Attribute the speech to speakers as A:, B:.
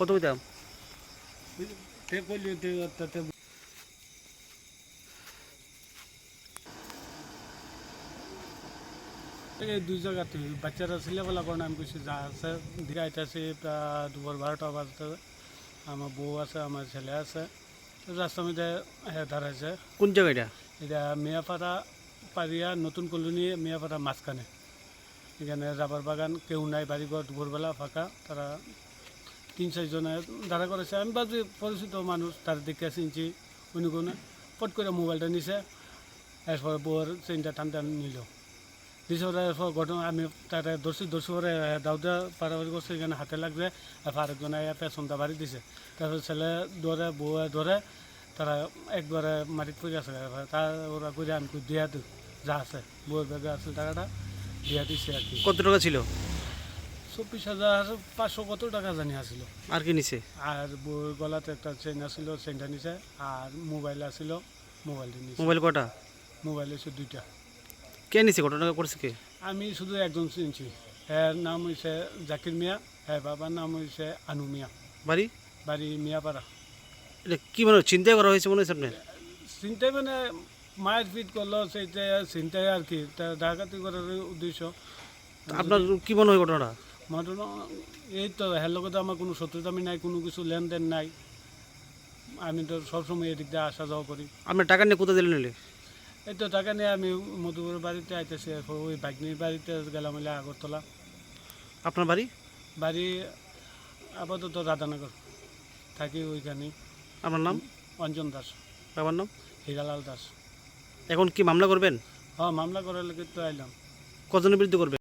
A: কত দাম
B: দুই জায়গাতে বাচ্চারা ছেলেবেলা কারণে আমি কিছু যা আছে ধীরে আইতাছি প্রায় দুপুর বারোটা বাজতে আমার বউ আছে আমার ছেলে আছে। রাস্তার মধ্যে হ্যাঁ, দাঁড়াইছে।
A: কোন জায়গাটা এটা
B: মেয়াপাড়া পাড়িয়া নতুন কলোনি মেয়াপাড়া মাঝখানে। এখানে রাবার বাগান কেউ নাই বাড়িঘর দুপুরবেলা ফাঁকা তারা তিন চারজনে দাঁড়া করেছে। আমি বাজে পরিচিত মানুষ, তার দেখে চিনছি উনি কোনো। পট করে মোবাইলটা নিছে, এরপর বউর চেনটা টানটা নিল। দিছে ওরা এরপর ঘটনা আমি তারা দর্শি দর্শি করে দাউদা পারাবাড়ি করছে, এখানে হাতে লাগছে আর আরেকজনে পেছনটা বাড়ি দিছে। তারপর ছেলে ধরে, বউ ধরে, তারা একবারে মাটিত পড়ে আছে। তা ওরা করে আমি দিয়া দিই, যা আছে, বউয়ের ব্যাগে আছে টাকাটা দিয়া দিছে আর কি।
A: কত টাকা ছিল?
B: চব্বিশ হাজার পাঁচশো কত টাকা জানি আসিল।
A: আর কি নিছে?
B: আর গলাতে একটা চেন আসিল চেনটা নিছে আর মোবাইল আসিল মোবাইলটা নিছে।
A: মোবাইল কটা?
B: মোবাইল এসে দুইটা।
A: কে নিছে? কত টাকা করছে কে?
B: আমি শুধু একজন চিনছি। এর নাম হয়েছে জাকির মিয়া হ্যাঁ বাবার নাম হয়েছে আনু মিয়া।
A: বাড়ি?
B: বাড়ি মিয়াপাড়া।
A: এটা কি মনে হয় চিন্তাই করা হয়েছে মনে হচ্ছে আপনার?
B: চিন্তাই মানে মায়ের ফিট করল সেইটা চিন্তাই আর কি। তা ডাকাতি করার উদ্দেশ্য।
A: আপনার কি মনে হয় ঘটনাটা?
B: ঘটনা এই তো হের লগত আমার কোনো শত্রুতামি নাই কোনো কিছু লেনদেন নাই। আমি তো সবসময় এদিক দিয়ে আসা যাওয়া করি।
A: আপনার টাকা নিয়ে কোথায় দিলেন নিলে
B: এই তো টাকা নিয়ে আমি মধুপুরের বাড়িতে আইতেছি ওই বাগনির বাড়িতে গেলাম হলে আগরতলা।
A: আপনার বাড়ি?
B: বাড়ি আপাতত রাধানগর থাকি ওইখানে।
A: আপনার নাম?
B: অঞ্জন দাস।
A: বাবার নাম?
B: হীরালাল দাস।
A: এখন কি মামলা করবেন?
B: হ্যাঁ মামলা করার লেগে তো আইলাম।
A: কজনের বিরুদ্ধে করবেন?